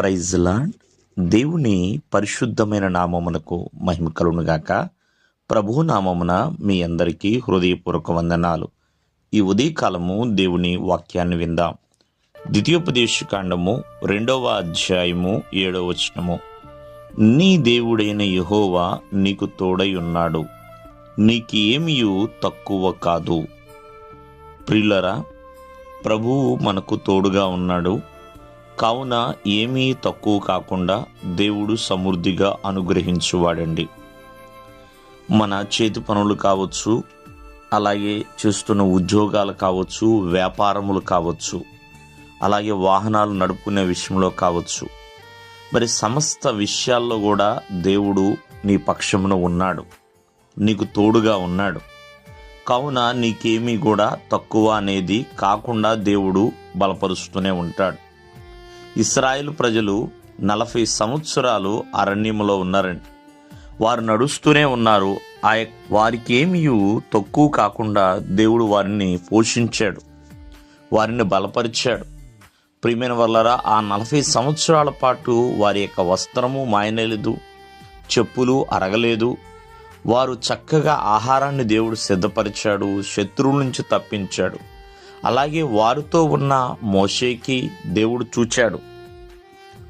Praise lord దేవుని పరిశుద్ధమైన నామమునకు మహిమ కలుగునుగాక ప్రభు నామమున మీ అందరికీ హృదయపూర్వక వందనాలు. ఈ ఉదయకాలము దేవుని వాక్యాన్ని విందాం. ద్వితీయోపదేశకాండము రెండవ అధ్యాయము ఏడవ వచనము. నీ దేవుడైన యహోవా నీకు తోడై ఉన్నాడు. నీకేమియు తక్కువ కాదు. ప్రిల్లరా ప్రభువు మనకు తోడుగా ఉన్నాడు. కావున ఏమీ తక్కువ కాకుండా దేవుడు సమృద్ధిగా అనుగ్రహించువాడండి. మన చేతి పనులు కావచ్చు అలాగే చేస్తున్న ఉద్యోగాలు కావచ్చు వ్యాపారములు కావచ్చు అలాగే వాహనాలు నడుపుకునే విషయంలో కావచ్చు. మరి సమస్త విషయాల్లో కూడా దేవుడు నీ పక్షమున ఉన్నాడు. నీకు తోడుగా ఉన్నాడు. కావున నీకేమీ కూడా తక్కువ అనేది కాకుండా దేవుడు బలపరుస్తూనే ఉంటాడు. ఇస్రాయేల్ ప్రజలు నలభై సంవత్సరాలు అరణ్యములో ఉన్నారండి. వారు నడుస్తూనే ఉన్నారు. ఆ వారికి ఏమీ తక్కువ కాకుండా దేవుడు వారిని పోషించాడు. వారిని బలపరిచాడు. ప్రియమైన వల్లరా ఆ నలభై సంవత్సరాల పాటు వారి యొక్క వస్త్రము మాయనలేదు. చెప్పులు అరగలేదు. వారు చక్కగా ఆహారాన్ని దేవుడు సిద్ధపరిచాడు. శత్రువుల నుంచి తప్పించాడు. అలాగే వారితో ఉన్న మోషేకి దేవుడు చూచాడు.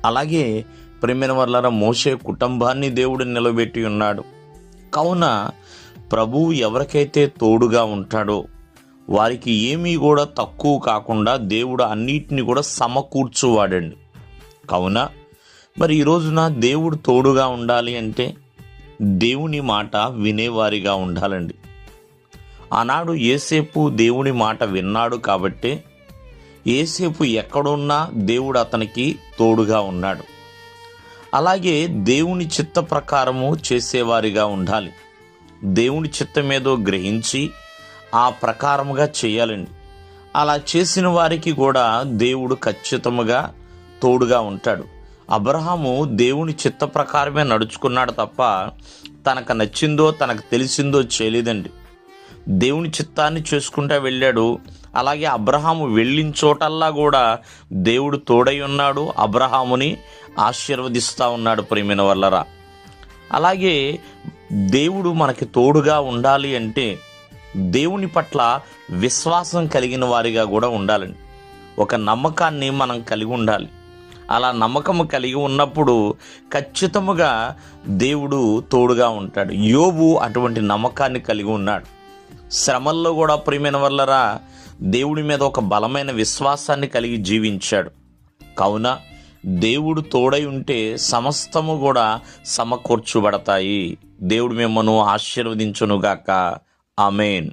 అలాగే ప్రేమైన వల్ల మోషే కుటుంబాన్ని దేవుడు నిలబెట్టి ఉన్నాడు. కావున ప్రభువు ఎవరికైతే తోడుగా ఉంటాడో వారికి ఏమీ కూడా తక్కువ కాకుండా దేవుడు అన్నిటిని కూడా సమకూర్చువాడండి. కావున మరి ఈ రోజున దేవుడు తోడుగా ఉండాలి అంటే దేవుని మాట వినేవారిగా ఉండాలండి. ఆనాడు ఏసేపు దేవుని మాట విన్నాడు కాబట్టే ఏసేపు ఎక్కడున్నా దేవుడు అతనికి తోడుగా ఉన్నాడు. అలాగే దేవుని చిత్త ప్రకారము చేసేవారిగా ఉండాలి. దేవుని చిత్తమేదో గ్రహించి ఆ ప్రకారముగా చేయాలండి. అలా చేసిన వారికి కూడా దేవుడు ఖచ్చితముగా తోడుగా ఉంటాడు. అబ్రహాము దేవుని చిత్త ప్రకారమే నడుచుకున్నాడు తప్ప తనకు నచ్చిందో తనకు తెలిసిందో చేయలేదండి. దేవుని చిత్తాన్ని చేసుకుంటా వెళ్ళాడు. అలాగే అబ్రహాము వెళ్ళిన చోటల్లా కూడా దేవుడు తోడై ఉన్నాడు. అబ్రహాముని ఆశీర్వదిస్తూ ఉన్నాడు ప్రేమిన వల్లరా అలాగే దేవుడు మనకి తోడుగా ఉండాలి అంటే దేవుని పట్ల విశ్వాసం కలిగిన వారిగా కూడా ఉండాలండి. ఒక నమ్మకాన్ని మనం కలిగి ఉండాలి. అలా నమ్మకము కలిగి ఉన్నప్పుడు ఖచ్చితముగా దేవుడు తోడుగా ఉంటాడు. యోబు అటువంటి నమ్మకాన్ని కలిగి ఉన్నాడు. శ్రమల్లో కూడా ప్రియమైన వల్లరా దేవుడి మీద ఒక బలమైన విశ్వాసాన్ని కలిగి జీవించాడు. కావున దేవుడు తోడై ఉంటే సమస్తము కూడా సమకూర్చుబడతాయి. దేవుడు మిమ్మను ఆశీర్వదించునుగాక. ఆమెన్.